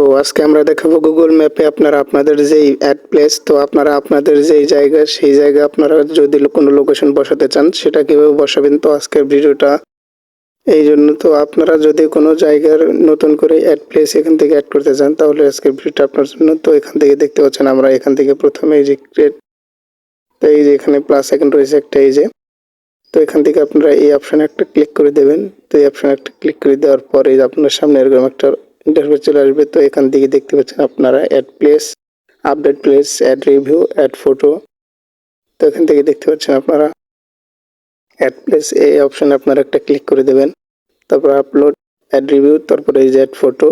তো আজকে আমরা দেখাবো গুগল ম্যাপে আপনারা আপনাদের যেই অ্যাড প্লেস তো আপনারা আপনাদের যেই জায়গা, সেই জায়গা আপনারা যদি কোনো লোকেশন বসাতে চান, সেটা কীভাবে বসাবেন? তো আজকের ভিডিওটা এই জন্য। তো আপনারা যদি কোনো জায়গার নতুন করে অ্যাড প্লেস এখান থেকে অ্যাড করতে চান, তাহলে আজকের ভিডিওটা আপনার জন্য। তো এখান থেকে দেখতে পাচ্ছেন আমরা এখান থেকে প্রথমে এই যে ক্রিয়েট তো এই যে এখানে প্লাস সেকেন্ড রয়েছে একটা, এই যে। তো এখান থেকে আপনারা এই অপশানে একটা ক্লিক করে দেবেন। তো এই অপশানে একটা ক্লিক করে দেওয়ার পরে আপনার সামনে এরকম একটা ইন্টারফেস চলে আসবে, তো এখান থেকে দেখতে পাচ্ছেন আপনারা add place update place add review add photo তো এখান থেকে দেখতে পাচ্ছেন আপনারা অ্যাড প্লেস এই অপশানে আপনারা একটা ক্লিক করে দেবেন, তারপর আপলোড অ্যাড রিভিউ তারপরে এই যে অ্যাড ফটো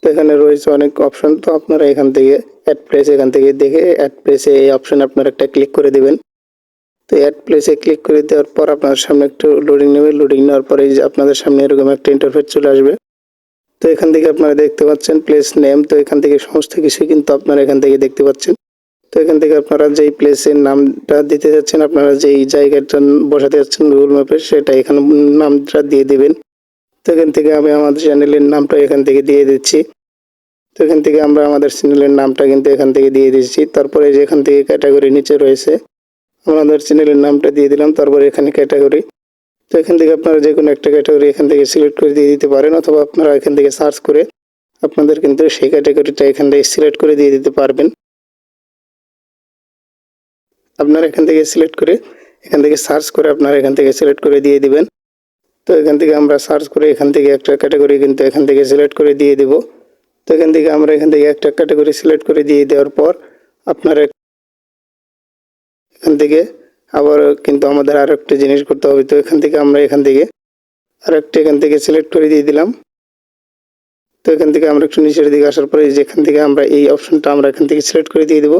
তো এখানে রয়েছে অনেক অপশন তো আপনারা এখান থেকে অ্যাড প্লেস এখান থেকে দেখে অ্যাড প্লেসে এই অপশানে আপনারা একটা ক্লিক করে দেবেন। তো অ্যাড প্লেসে ক্লিক করে দেওয়ার পর আপনার সামনে একটু লোডিং নেবে লোডিং নেওয়ার পরে আপনাদের সামনে এরকম একটা ইন্টারফেস চলে আসবে। তো এখান থেকে আপনারা দেখতে পাচ্ছেন প্লেস নেম তো এখান থেকে সমস্ত কিছু কিন্তু আপনারা এখান থেকে দেখতে পাচ্ছেন। তো এখান থেকে আপনারা যেই প্লেসের নামটা দিতে যাচ্ছেন, আপনারা যেই জায়গাটা বসাতে যাচ্ছেন গুগল ম্যাপে সেটা এখানে নামটা দিয়ে দেবেন। তো এখান থেকে আমি আমাদের চ্যানেলের নামটা এখান থেকে দিয়ে দিচ্ছি। তো এখান থেকে আমরা আমাদের চ্যানেলের নামটা কিন্তু এখান থেকে দিয়ে দিচ্ছি। তারপরে যে এখান থেকে ক্যাটাগরি নিচে রয়েছে, আমাদের চ্যানেলের নামটা দিয়ে দিলাম। তারপরে এখানে ক্যাটাগরি তো এখান থেকে আপনারা যে কোনো একটা ক্যাটাগরি এখান থেকে সিলেক্ট করে দিয়ে দিতে পারেন অথবা আপনারা এখান থেকে সার্চ করে আপনাদের কিন্তু সেই ক্যাটাগরিটা এখান থেকে সিলেক্ট করে দিয়ে দিতে পারবেন আপনারা এখান থেকে সিলেক্ট করে এখান থেকে সার্চ করে আপনারা এখান থেকে সিলেক্ট করে দিয়ে দিবেন তো এখান থেকে আমরা সার্চ করে এখান থেকে একটা ক্যাটাগরি কিন্তু এখান থেকে সিলেক্ট করে দিয়ে দিব তো এখান থেকে আমরা এখান থেকে একটা ক্যাটাগরি সিলেক্ট করে দিয়ে দেওয়ার পর আপনারা এখান থেকে আবার কিন্তু আমাদের আর একটা জিনিস করতে হবে তো এখান থেকে আমরা এখান থেকে আর একটা এখান থেকে সিলেক্ট করে দিয়ে দিলাম তো এখান থেকে আমরা একটু নিচের দিকে আসার পরে যেখান থেকে আমরা এই অপশনটা আমরা এখান থেকে সিলেক্ট করে দিয়ে দেবো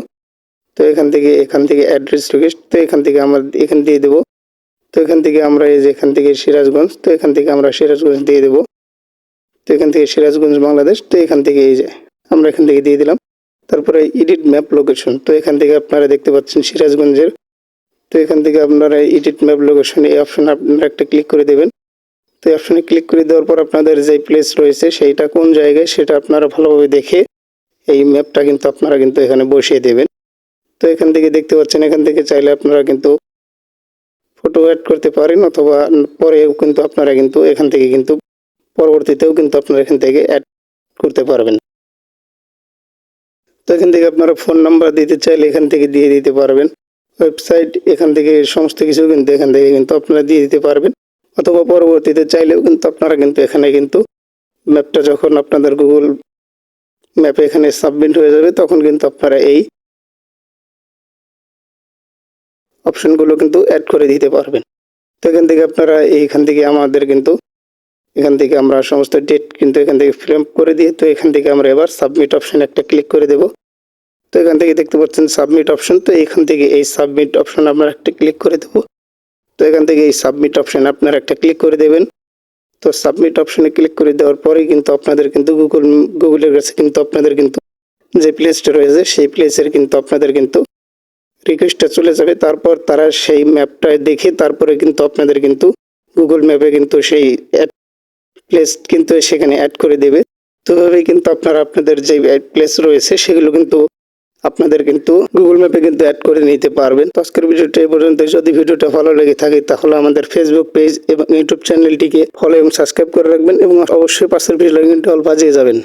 তো এখান থেকে এখান থেকে অ্যাড্রেস রিকোয়েস্ট তো এখান থেকে আমরা এখান দিয়ে দেবো তো এখান থেকে আমরা এই যে এখান থেকে সিরাজগঞ্জ তো এখান থেকে আমরা সিরাজগঞ্জ দিয়ে দেবো তো এখান থেকে সিরাজগঞ্জ বাংলাদেশ তো এখান থেকে এই যে আমরা এখান থেকে দিয়ে দিলাম তারপরে এডিট ম্যাপ লোকেশন তো এখান থেকে আপনারা দেখতে পাচ্ছেন সিরাজগঞ্জের তো এখান থেকে আপনারা এডিট ম্যাপ লোকেশন এই অপশনে আপনারা একটা ক্লিক করে দেবেন। তো এই অপশনে ক্লিক করে দেওয়ার পর আপনাদের যে প্লেস রয়েছে সেইটা কোন জায়গায় সেটা আপনারা ভালোভাবে দেখে এই ম্যাপটা কিন্তু আপনারা কিন্তু এখানে বসিয়ে দেবেন। তো এখান থেকে দেখতে পাচ্ছেন, এখান থেকে চাইলে আপনারা কিন্তু ফটো অ্যাড করতে পারেন অথবা পরেও কিন্তু আপনারা কিন্তু এখান থেকে কিন্তু পরবর্তীতেও কিন্তু আপনারা এখান থেকে অ্যাড করতে পারবেন। তো এখান থেকে আপনারা ফোন নাম্বার দিতে চাইলে এখান থেকে দিয়ে দিতে পারবেন। ওয়েবসাইট এখান থেকে সমস্ত কিছু কিন্তু এখান থেকে কিন্তু আপনারা দিয়ে দিতে পারবেন। অথবা পরবর্তীতে চাইলেও কিন্তু আপনারা কিন্তু এখানে কিন্তু ম্যাপটা যখন আপনাদের গুগল ম্যাপে এখানে সাবমিট হয়ে যাবে, তখন কিন্তু আপনারা এই অপশনগুলো কিন্তু অ্যাড করে দিতে পারবেন। তো এখান থেকে আপনারা এইখান থেকে আমাদের কিন্তু এখান থেকে আমরা সমস্ত ডেট কিন্তু এখান থেকে ফিল করে দিয়ে, তো এখান থেকে আমরা এবার সাবমিট অপশন একটা ক্লিক করে দেব। তো এখান থেকে দেখতে পাচ্ছেন সাবমিট অপশন তো এখান থেকে এই সাবমিট অপশন আমরা একটা ক্লিক করে দেব। তো এখান থেকে এই সাবমিট অপশন আপনারা একটা ক্লিক করে দেবেন। তো সাবমিট অপশনে ক্লিক করে দেওয়ার পরেই কিন্তু আপনাদের কিন্তু গুগল গুগলের কাছে কিন্তু আপনাদের কিন্তু যে প্লেসটা রয়েছে, সেই প্লেসের কিন্তু আপনাদের কিন্তু রিকোয়েস্টটা চলে যাবে। তারপর তারা সেই ম্যাপটা দেখে তারপরে কিন্তু আপনাদের কিন্তু গুগল ম্যাপে কিন্তু সেই অ্যাড প্লেস কিন্তু সেখানে অ্যাড করে দেবে। তো এভাবেই কিন্তু আপনারা আপনাদের যে প্লেস রয়েছে, সেগুলো কিন্তু আপনাদের কিন্তু গুগল ম্যাপে কিন্তু অ্যাড করে নিতে পারবেন। তো আজকের ভিডিওটা এই পর্যন্ত যদি ভিডিওটা ভালো লেগে থাকে, তাহলে আমাদের ফেসবুক পেজ এবং ইউটিউব চ্যানেলটিকে ফলো এবং সাবস্ক্রাইব করে রাখবেন এবং অবশ্যই পাশের ভিডিও কিন্তু অল বাজিয়ে যাবেন।